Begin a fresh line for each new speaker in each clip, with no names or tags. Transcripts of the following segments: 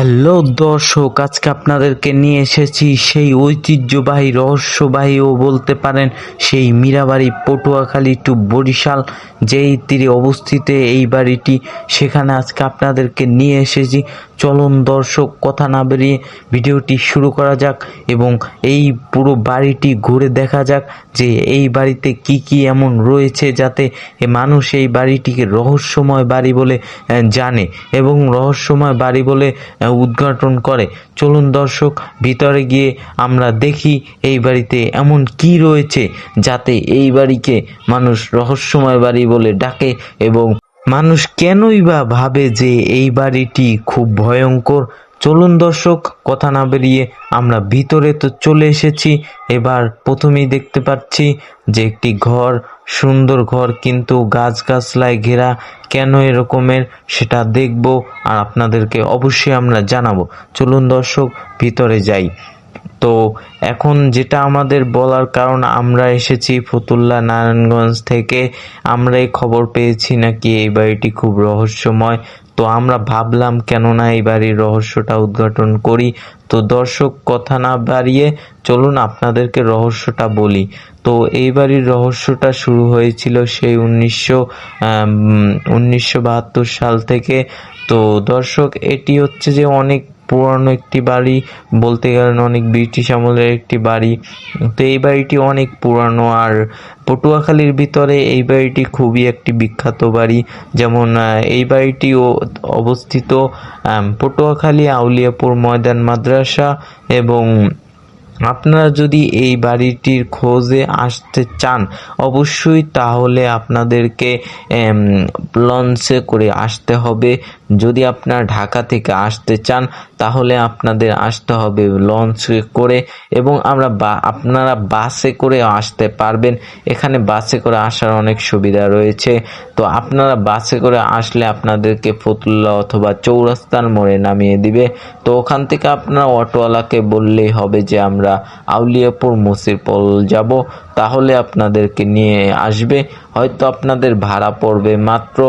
Hello দর্শক, আজকে আপনাদেরকে নিয়ে এসেছি সেই ঐতিহ্যবাহী রহস্যবাহী ও বলতে পারেন, সেই মীরাবাড়ি, পটুয়াখালী টু বরিশাল, যেই তীরে অবস্থিত এই বাড়িটি। সেখানে আজকে আপনাদেরকে নিয়ে এসেছি। চলুন দর্শক, কথা না বেরিয়ে ভিডিওটি শুরু করা যাক এবং এই পুরো বাড়িটি ঘুরে দেখা যাক যে এই বাড়িতে কি কি এমন রয়েছে যাতে মানুষ এই বাড়িটিকে রহস্যময় বাড়ি বলে জানে এবং রহস্যময় বাড়ি বলে উদ্ঘাটন করে। চলুন দর্শক, ভিতরে গিয়ে আমরা দেখি এই বাড়িতে এমন কি রয়েছে যাতে এই বাড়িকে মানুষ রহস্যময় বাড়ি বলে ডাকে এবং মানুষ কেনই বা ভাবে যে এই বাড়িটি খুব ভয়ঙ্কর চলুন দর্শক, কথা না বেরিয়ে আমরা ভিতরে তো চলে এসেছি। এবার প্রথমেই দেখতে পাচ্ছি যে একটি ঘর, সুন্দর ঘর কিন্তু গাছগাছলায় ঘেরা। কেন এরকমের সেটা দেখব আর আপনাদেরকে অবশ্যই আমরা জানাব। চলুন দর্শক, ভিতরে যাই। তো এখন যেটা আমাদের বলার কারণ, আমরা এসেছি ফতুল্লা নারায়ণগঞ্জ থেকে। আমরা এই খবর পেয়েছি নাকি এই বাড়িটি খুব রহস্যময় তো আমরা ভাবলাম, কেননা এই বাড়ির রহস্যটা উদ্ঘাটন করি। তো দর্শক, কথা না বাড়িয়ে চলুন আপনাদেরকে রহস্যটা বলি। তো এই বাড়ির রহস্যটা শুরু হয়েছিল সেই উনিশশো উনিশশো বাহাত্তর সাল থেকে। তো দর্শক, এটি হচ্ছে যে অনেক পুরানো একটি বাড়ি, বলতে গেলেন অনেক ব্রিটিশ আমলের একটি বাড়ি। তো এই বাড়িটি অনেক পুরানো আর পটুয়াখালীর ভিতরে এই বাড়িটি খুবই একটি বিখ্যাত বাড়ি। যেমন এই বাড়িটি অবস্থিত পটুয়াখালী আউলিয়াপুর ময়দান মাদ্রাসা এবং আপনারা যদি এই বাড়িটির খোঁজে আসতে চান অবশ্যই তাহলে আপনাদেরকে লঞ্চে করে আসতে হবে। যদি আপনারা ঢাকা থেকে আসতে চান, তাহলে আপনাদের আসতে হবে লঞ্চ করে এবং আমরা বা, আপনারা বাসে করে আসতে পারবেন। এখানে বাসে করে আসার অনেক সুবিধা রয়েছে। তো আপনারা বাসে করে আসলে আপনাদেরকে ফতুল্লা অথবা চৌরাস্তার মোড়ে নামিয়ে দিবে। তো ওখান থেকে আপনারা অটোওয়ালাকে বললেই হবে যে, আমরা আউলিয়াপুর মুসিরপল যাব। তাহলে আপনাদেরকে নিয়ে আসবে। হয়তো আপনাদের ভাড়া পড়বে মাত্র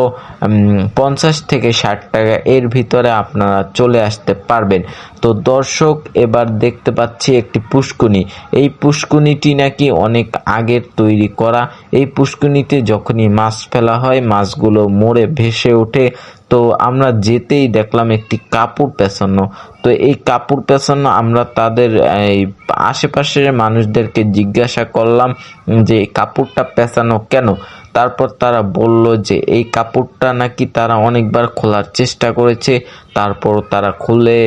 পঞ্চাশ থেকে ষাট টাকা। এর ভিতরে আপনারা চলে আসতে পারবেন। তো দর্শক, এবার দেখতে পাচ্ছি একটি পুষ্কুনি। এই পুষ্কুনিটি নাকি অনেক আগের তৈরি করা। এই পুষ্কুনিতে যখনই মাছ ফেলা হয়, মাছগুলো মরে ভেসে ওঠে। তো আমরা যেতেই দেখলাম একটি কাপড় পেছানো। তো এই কাপড় পেছানো আমরা তাদের, এই আশেপাশের মানুষদেরকে জিজ্ঞাসা করলাম যে কাপড়টা পেছানো কেন? তারপর তারা বলল যে এই কাপড়টা নাকি তারা অনেকবার খোলার চেষ্টা করেছে, তারপর তারা খুলে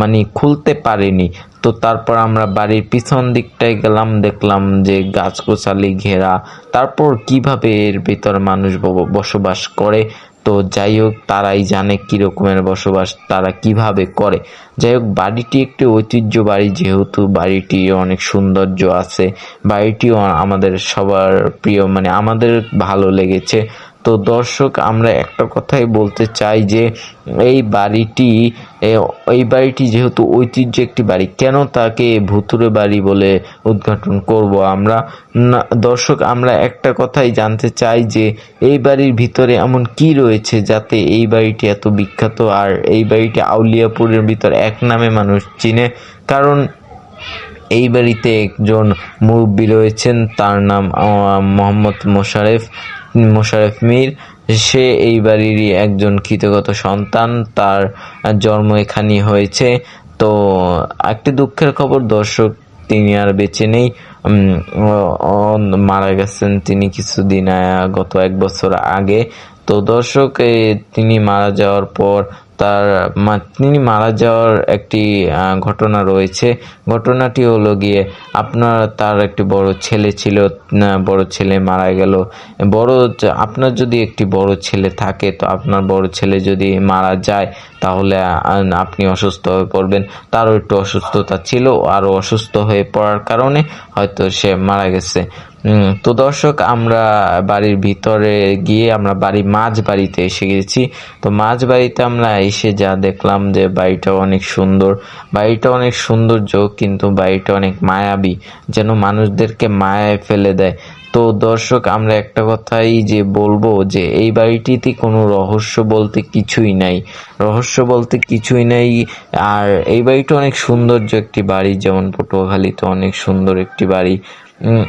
মানে খুলতে পারেনি। তো তারপর আমরা বাড়ির পিছন দিকটায় গেলাম, দেখলাম যে গাছগোছালি ঘেরা। তারপর কীভাবে এর ভিতরে মানুষ বসবাস করে? তো যাই হোক, তারাই জানে কি রকমের বসবাস, তারা কীভাবে করে। যাই হোক, বাড়িটি একটি ঐতিহ্য বাড়ি, যেহেতু বাড়িটি অনেক সৌন্দর্য আছে। বাড়িটিও আমাদের সবার প্রিয় মানে আমাদের ভালো লেগেছে। তো দর্শক, আমরা একটা কথাই বলতে চাই যে এই বাড়িটি এই বাড়িটি যেহেতু ঐতিহ্য একটি বাড়ি, কেন তাকে ভুতুরে বাড়ি বলে উদ্ঘাটন করব আমরা? না, দর্শক, আমরা একটা কথাই জানতে চাই যে এই বাড়ির ভিতরে এমন কি রয়েছে যাতে এই বাড়িটি এত বিখ্যাত আর এই বাড়িটি আউলিয়াপুরের ভিতর এক নামে মানুষ চিনে? কারণ এই বাড়িতে একজন মুরব্বী রয়েছেন, তার নাম মোহাম্মদ মোশারেফ। মোশারেফ মীর, সে এই বাড়িরই একজন কৃতগত সন্তান, তার জন্ম এখানেই হয়েছে। তো একটি দুঃখের খবর, দর্শক তিনি আর বেঁচে নেই। মারা গেছেন তিনি কিছুদিন গত এক বছর আগে। তো দর্শক তিনি মারা যাওয়ার পর তার তিনি মারা যাওয়ার একটি ঘটনা রয়েছে। ঘটনাটি হলো গিয়ে আপনার তার একটি বড় ছেলে ছিল বড় ছেলে মারা গেল। বড় আপনার যদি একটি বড় ছেলে থাকে, তো আপনার বড় ছেলে যদি মারা যায়, তাহলে আপনি অসুস্থ হয়ে পড়বেন। তারও একটু অসুস্থতা ছিল, আরও অসুস্থ হয়ে পড়ার কারণে হয়তো সে মারা গেছে। তো দর্শক, আমরা বাড়ির ভিতরে গিয়ে আমরা বাড়ি মাঝ বাড়িতে এসে গেছি। তো মাঝ বাড়িতে আমরা এসে যা দেখলাম যে বাড়িটা অনেক সুন্দর। বাড়িটা অনেক সৌন্দর্য, কিন্তু বাড়িটা অনেক মায়াবী, যেন মানুষদেরকে মায়ায় ফেলে দেয়। তো দর্শক, আমরা একটা কথাই যে বলব যে এই বাড়িটিতে কোনো রহস্য বলতে কিছুই নাই। রহস্য বলতে কিছুই নাই, আর এই বাড়িটা অনেক সৌন্দর্য একটি বাড়ি, যেমন পটুয়াখালীতে অনেক সুন্দর একটি বাড়ি।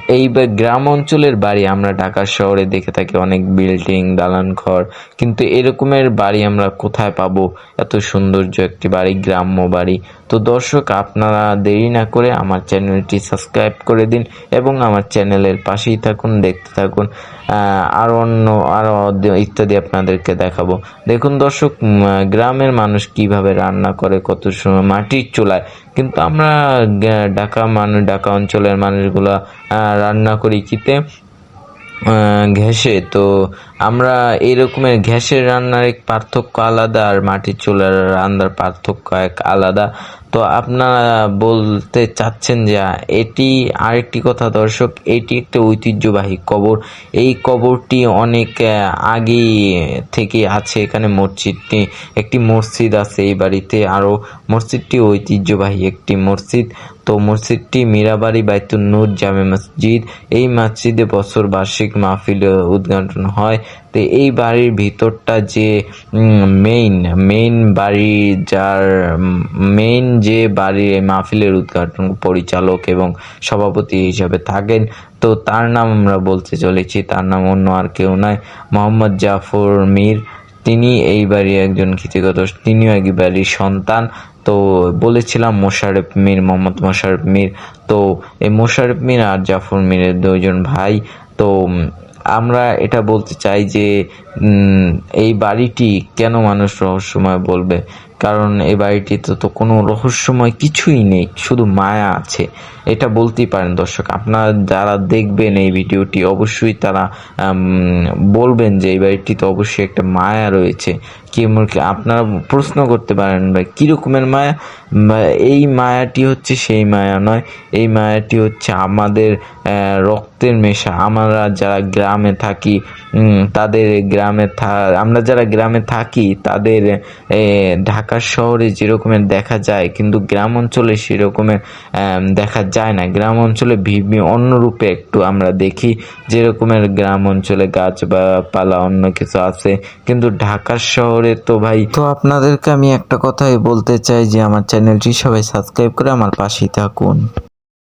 এই গ্রাম অঞ্চলের বাড়ি আমরা ঢাকা শহরে দেখে থাকি, অনেক বিল্ডিং দালান ঘর কিন্তু এরকমের বাড়ি আমরা কোথায় পাবো? এত সৌন্দর্য একটি বাড়ি, গ্রাম্য বাড়ি। তো দর্শক, আপনারা দেরি না করে আমার চ্যানেলটি সাবস্ক্রাইব করে দিন এবং আমার চ্যানেলের পাশেই থাকুন, দেখতে থাকুন আরও অন্য, আরও দ- ইত্যাদি আপনাদেরকে দেখাবো। দেখুন দর্শক গ্রামের মানুষ কীভাবে রান্না করে, কত সময় মাটির চুলায়। কিন্তু আমরা ঢাকা মানুষ ঢাকা অঞ্চলের মানুষগুলা রান্না করি কিতে ঘেঁষে তো আমরা এরকমের ঘ্যাসের রান্নার এক পার্থক্য আলাদা আর মাটির চুলার রান্নার পার্থক্য এক আলাদা। তো আপনারা বলতে চাচ্ছেন যে এটি আরেকটি কথা, দর্শক, এটি একটা ঐতিহ্যবাহী কবর। এই কবরটি অনেক আগে থেকে আছে। এখানে মসজিদটি, একটি মসজিদ আছে এই বাড়িতে। আরও মসজিদটি ঐতিহ্যবাহী একটি মসজিদ। তো মসজিদটি মীরাবাড়ি বাইতুল নূর জামে মসজিদ। এই মসজিদে বছর বার্ষিক মাহফিল উদ্ঘাটন হয়। তো এই বাড়ির ভিতরটা যে মেইন মেইন বাড়ি যার মেইন যে বাড়ির মাহফিলের উদ্ঘাটন পরিচালক এবং সভাপতি হিসাবে থাকেন, তো তার নাম আমরা বলতে চলেছি, তার নাম অন্য আর কেউ নয়, মোহাম্মদ জাফর মীর। তিনি এই বাড়ির একজন খ্যাতিগত তিনিও এই বাড়ির সন্তান। তো বলেছিলাম মোশারেফ মীর, মোহাম্মদ মোশারেফ মীর। তো এই মোশারেফ মীর আর জাফর মীরের দুইজন ভাই। তো আমরা এটা বলতে চাই যে এই বাড়িটি কেন মানুষ রহস্যময় বলবে? কারণ এই বাড়িটিতে তো কোনো রহস্যময় কিছুই নেই, শুধু মায়া আছে। এটা বলতেই পারেন দর্শক, আপনারা যারা দেখবেন এই ভিডিওটি, অবশ্যই তারা বলবেন যে এই বাড়িটিতে অবশ্যই একটা মায়া রয়েছে। কি আপনারা প্রশ্ন করতে পারেন, ভাই কী রকমের মায়া এই মায়াটি হচ্ছে সেই মায়া নয়, এই মায়াটি হচ্ছে আমাদের রক্তের মেশা আমরা যারা গ্রামে থাকি তাদের গ্রামে আমরা যারা গ্রামে থাকি, তাদের ঢাকা শহরে যেরকমের দেখা যায়, কিন্তু গ্রাম অঞ্চলে সেরকমের দেখা যায় না। গ্রাম অঞ্চলে ভিন্ন অন্য রূপে একটু আমরা দেখি, যেরকমের গ্রাম অঞ্চলে গাছ বা পালা অন্য কিছু আছে, কিন্তু ঢাকা শহরে তো ভাই তো আপনাদেরকে আমি একটা কথাই বলতে চাই যে আমার চ্যানেলটি সবাই সাবস্ক্রাইব করে আমার পাশেই থাকুন।